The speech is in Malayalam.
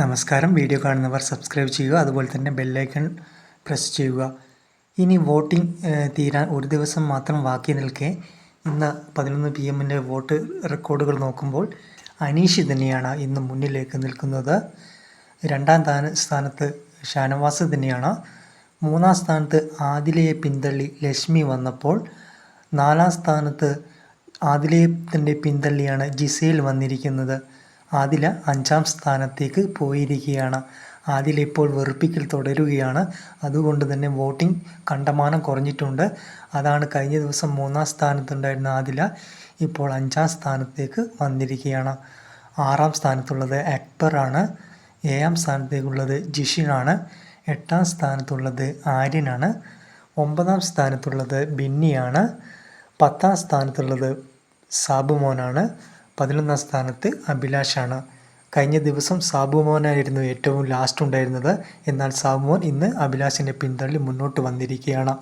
നമസ്കാരം. വീഡിയോ കാണുന്നവർ സബ്സ്ക്രൈബ് ചെയ്യുക. അതുപോലെ തന്നെ ബെല്ലൈക്കൺ പ്രസ് ചെയ്യുക. ഇനി വോട്ടിംഗ് തീരാൻ ഒരു ദിവസം മാത്രം ബാക്കി നിൽക്കെ. ഇന്ന് പതിനൊന്ന് പി എമ്മിന്റെ വോട്ട് റെക്കോർഡുകൾ നോക്കുമ്പോൾ അനീഷ് തന്നെയാണ് ഇന്ന് മുന്നിലേക്ക് നിൽക്കുന്നത്. രണ്ടാം താന സ്ഥാനത്ത് ഷാനവാസ് തന്നെയാണ്. മൂന്നാം സ്ഥാനത്ത് ആദിലയെ പിന്തള്ളി ലക്ഷ്മി വന്നപ്പോൾ നാലാം സ്ഥാനത്ത് ആദിലയത്തിന്റെ പിന്തള്ളിയാണ് ജിസയിൽ വന്നിരിക്കുന്നത്. ആദില അഞ്ചാം സ്ഥാനത്തേക്ക് പോയിരിക്കുകയാണ്. ആദില ഇപ്പോൾ വെറുപ്പിക്കൽ തുടരുകയാണ്. അതുകൊണ്ട് തന്നെ വോട്ടിംഗ് കണ്ടമാനം കുറഞ്ഞിട്ടുണ്ട്. അതാണ് കഴിഞ്ഞ ദിവസം മൂന്നാം സ്ഥാനത്തുണ്ടായിരുന്ന ആദില ഇപ്പോൾ അഞ്ചാം സ്ഥാനത്തേക്ക് വന്നിരിക്കുകയാണ്. ആറാം സ്ഥാനത്തുള്ളത് അക്ബറാണ് ഏഴാം സ്ഥാനത്തേക്കുള്ളത് ജിഷിനാണ് എട്ടാം സ്ഥാനത്തുള്ളത് ആര്യനാണ് ഒമ്പതാം സ്ഥാനത്തുള്ളത് ബിന്നിയാണ് പത്താം സ്ഥാനത്തുള്ളത് സാബുമോനാണ് പതിനൊന്നാം സ്ഥാനത്ത് അഭിലാഷാണ്. കഴിഞ്ഞ ദിവസം സാബുമോനായിരുന്നു ഏറ്റവും ലാസ്റ്റ് ഉണ്ടായിരുന്നത്. എന്നാൽ സാബുമോൻ ഇന്ന് അഭിലാഷിനെ പിന്തള്ളി മുന്നോട്ട് വന്നിരിക്കുകയാണ്.